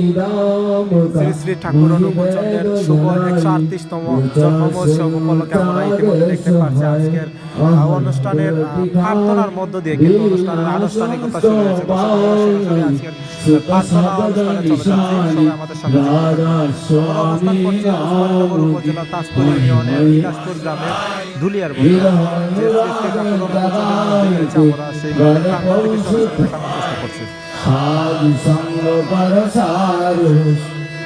শ্রী শ্রী ঠাকুর অনুকূলচন্দ্রের শুভ একশো আটত্রিশতম জন্ম উপলক্ষে আমরা ইতিমধ্যে দেখতে পাচ্ছি আজকের অনুষ্ঠানের প্রার্থনার মধ্য দিয়ে কিন্তু অনুষ্ঠানের আনুষ্ঠানিকতা শুরু হয়েছে আজকের প্রার্থনা অনুষ্ঠানে চলে আমাদের সাথে তাজপুর ধুলিয়ার আমরা সেই সাধু সঙ্গ পর সারুষ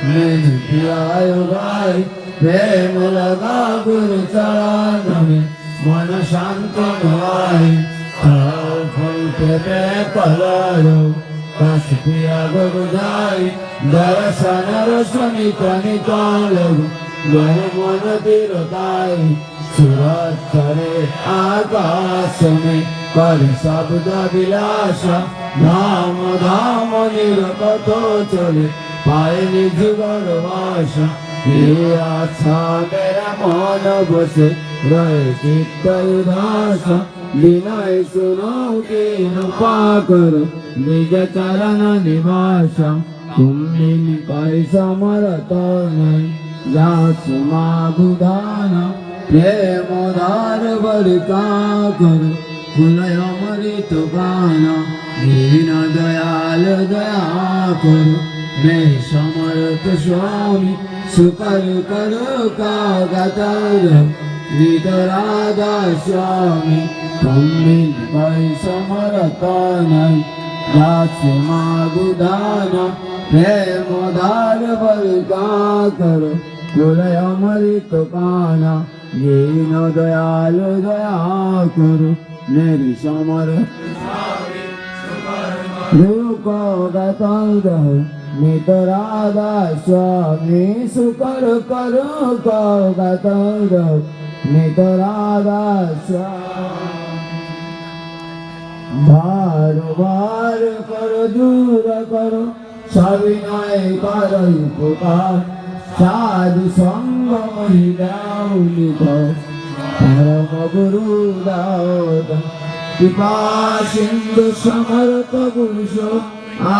মেন পিয়ায় গাই প্রেম লগা গুরু চরণ মে মন শান্ত হয় খাও ফল পেতে কলারো কাশ পিয়া গুরু যাই দর্শন রশনি তনি কাল গয় মন দীরতাই সুরত করে আকাশ মে কর শব্দ বিলাসা ধাম ধাম নিরকত চলে পায় নিজ গর্বাসা এই আশা মেরা মন বসে, রয়ে চিত্ত উদাস বিনয় শুনো কি কৃপা কর, নিজ চরণ নিবাস কুম্ভিন কয় সমরত নাই যাচ মা বুধান, প্রেম ধার বরকা কর ખુલયો મરી તો ગાના, દીન દયાલ દયા કર. મે સમર્થ સ્વામી સુકર કર કાગતર. નિતરાદા સ્વામી તમ્મિલ ભય સમરતન દાસ માગુદાન પ્રેમ દાર બલકા કર ખુલયો મરી તો દયાલ દયા કર. মেরি সমর। রূপ গতঙ্গ নিতরাধা স্বামী সুকর করো গতঙ্গ নিতরাধা স্বামী। ভার ভার করো, দূর করো সবিনয় করো উপকার। সাধু সঙ্গ মহিলাও নিত পরম গুরু দাওদ কৃপা সিন্ধু সমর্থ পুরুষ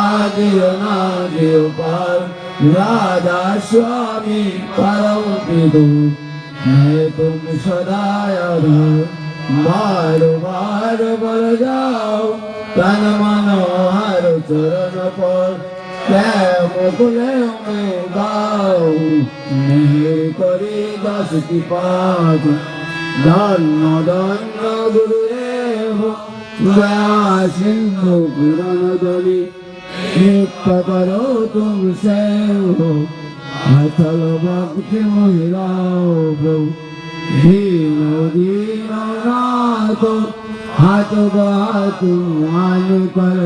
আদিও নাদিও পার। রাধা স্বামী পরম বিদু, হে তুম সদায় বার বার বল যাও তন মনো হর চরণ পর। মুকুলে গাও মিহির করি দশ কি পাগ ধন্য ধন্য গুরুদেব দয়া সিন্ধু পুরন দলি নিত্য করো তুম অচল ভক্তি মহিলাও বউ। দীন দীন হাত বাত মান কর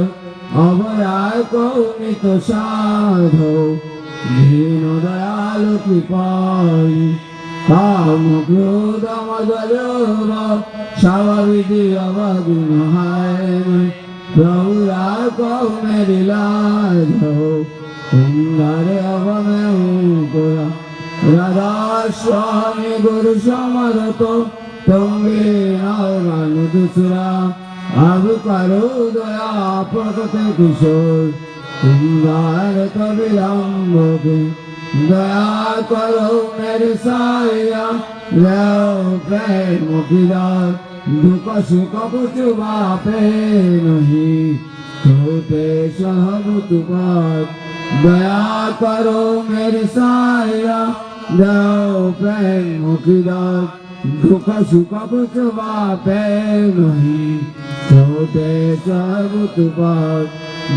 কাম স্বাভাবিধি অবগুণ হায় প্রভুরা কৌ মেরি লাধ অবমে করা রাধা স্বামী গুরু সমরত কিশোর সুন্দর তবিলাম্বকে দয়া করো মেরে সায়া লেও প্রেম কিরার দুঃখ সুখ কুছ বাপে নহি ছোটে সহব তুমার দয়া করো মেরে সায়া দাও প্রেম কিরার দুঃখ সুখ কুছ বাপে নহি ছোটে সহব তুমার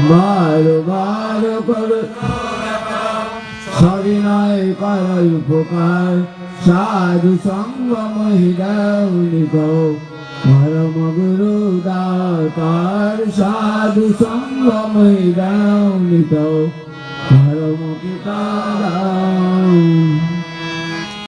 বার বার করো সবিনয় কর উপকার সাধু সঙ্গ মহিলাউলিক পরম গুরু দাতার সাধু সঙ্গ মহিলাউলিক পরম পিতা